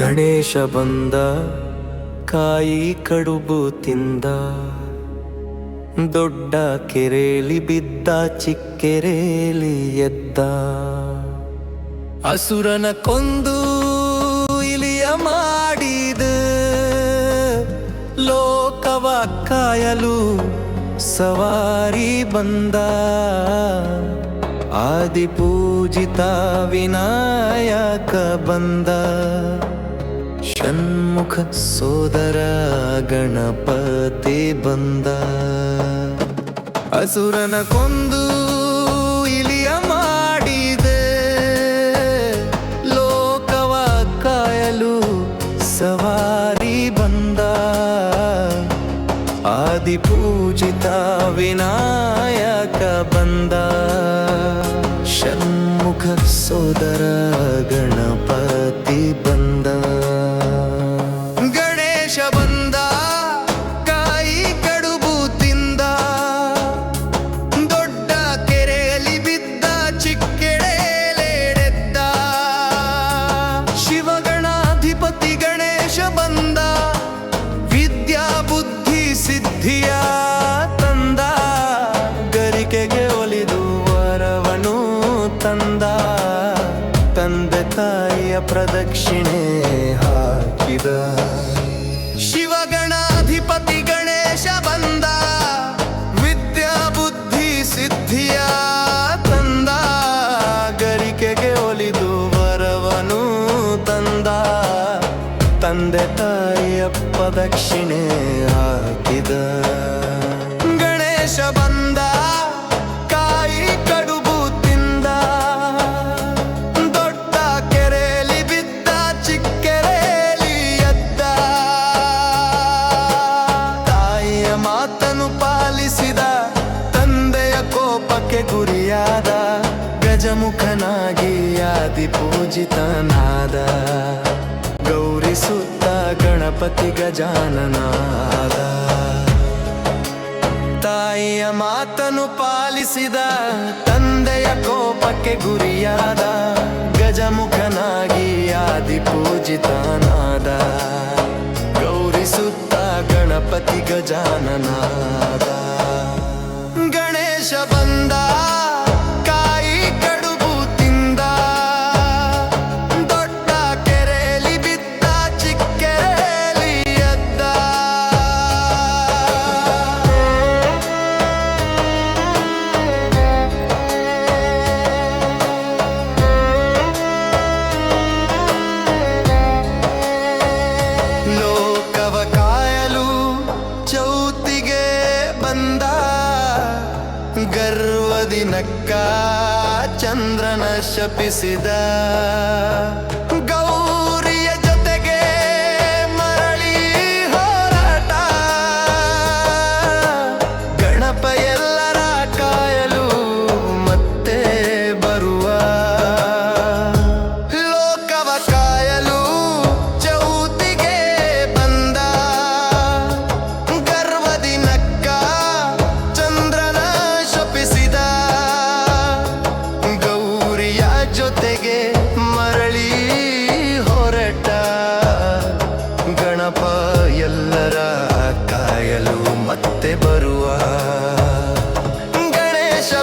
ಗಣೇಶ ಬಂದ, ಕಾಯಿ ಕಡುಬು ತಿಂದ. ದೊಡ್ಡ ಕೆರೆಲಿ ಬಿದ್ದ ಚಿಕ್ಕೆರೆಲಿ ಎದ್ದ. ಅಸುರನ ಕೊಂದು ಇಲಿಯ ಮಾಡಿದ. ಲೋಕವ ಕಾಯಲು ಸವಾರಿ ಬಂದ. ಆದಿಪೂಜಿತ ವಿನಾಯಕ ಬಂದ. ಷಣ್ಮುಖ ಸೋದರ ಗಣಪತಿ ಬಂದ. ಅಸುರನ ಕೊಂದು ತಂದ ತಂದೆ ತಾಯಿಯ ಪ್ರದಕ್ಷಿಣೆ ಹಾಕಿದ. ಶಿವಗಣಾಧಿಪತಿ ಗಣೇಶ ಬಂದ, ವಿದ್ಯಾ ಬುದ್ಧಿ ಸಿದ್ಧಿಯ ತಂದ, ಗರಿಕೆಗೆ ಒಲಿದು ವರವನು ತಂದ, ತಂದೆ ತಾಯಿಯ ಪ್ರದಕ್ಷಿಣೆ ಹಾಕಿದ. ಗುರಿಯಾದ ಗಜಮುಖನಾಗಿ ಆದಿ ಪೂಜಿತನಾದ. ಗೌರಿಸುತ್ತ ಗಣಪತಿ ಗಜಾನನಾದ. ತಾಯಿಯ ಮಾತನು ಪಾಲಿಸಿದ, ತಂದೆಯ ಕೋಪಕ್ಕೆ ಗುರಿಯಾದ ಗಜಮುಖನಾಗಿ ಆದಿ ಪೂಜಿತನಾದ. ಗೌರಿಸುತ್ತ ಗಣಪತಿ ಗಜಾನನಾದ. ಬಂದ ಗರ್ವದಿನಕ್ಕ ಚಂದ್ರನ ಶಪಿಸಿದ. ಎಲ್ಲರ ಕಾಯಲು ಮತ್ತೆ ಬರುವ. ಗಣೇಶ